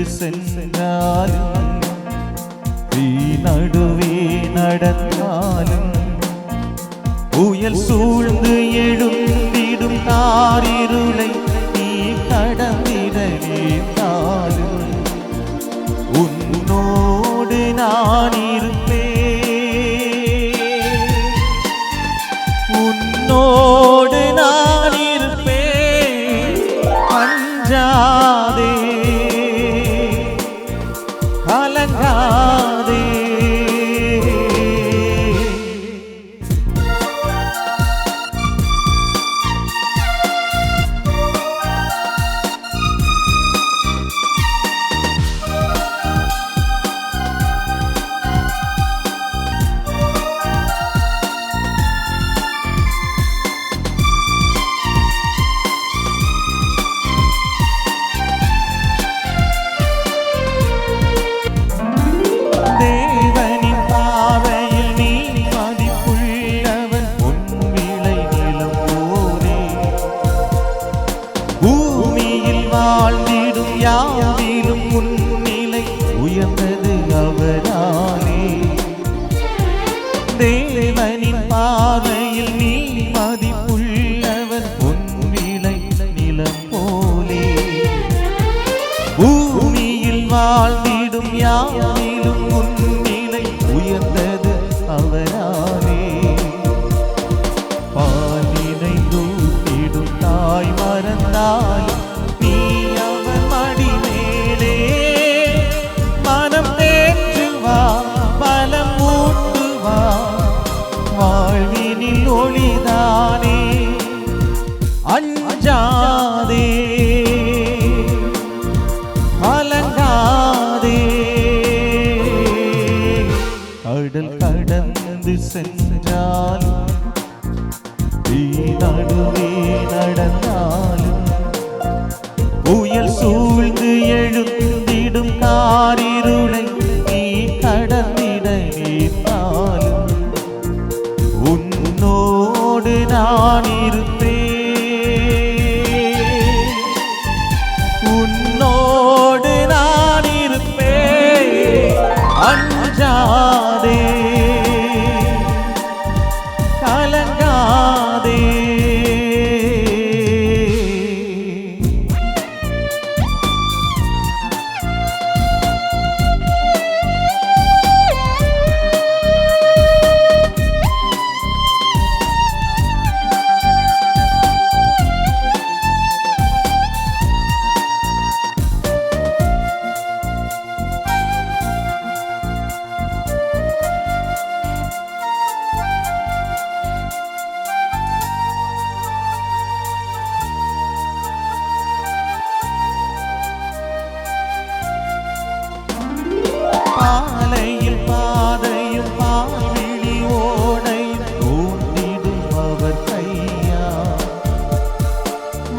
கடந்து சென்றாலும் தீ நடுவே நடந்தாலும் புயல் சூழ்ந்து எழுந்திடும் தாரிருளை தேவனின் பார்வையில் நீ மதிப்புள்ளவர். உன் விளை நிலம் போலே. பூமியில் வாழ்ந்திடும் யாவிலும் முன்னிலை உயர்ந்தது அவரானே பாலினை தூக்கிடும் தாய் மறந்தாலும் கடல் கடந்து சென்றாலும் தீ நடுவே நடந்தாலும்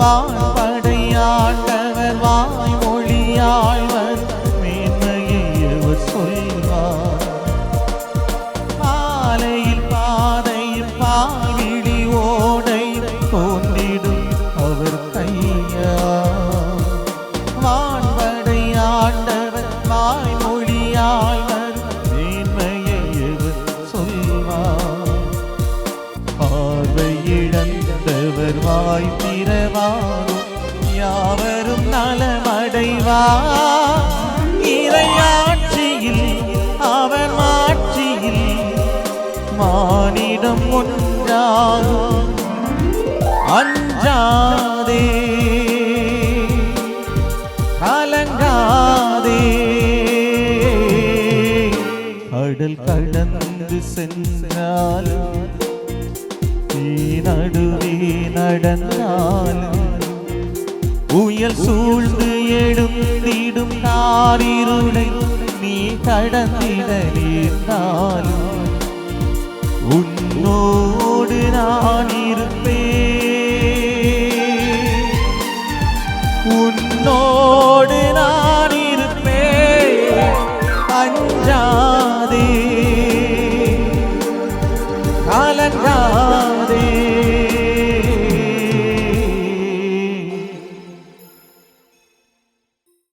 வாழ ஒருவர் வாய் திறவாரோ யாவரும் நலமடைவார் இறையாட்சியில் அவர் மாட்சியில் மானிடம் ஒன்றாகும் அஞ்சாதே கலங்காதே. கடல் கடந்து கடந்து சென்றாலும் நீ நடுவே நடந்தாலும் புயல் சூழ்ந்து எழுந்திடும் நாரிருளை நீ கடந்திட நேர்ந்தாலும் உன்னோடு நான் இருக்க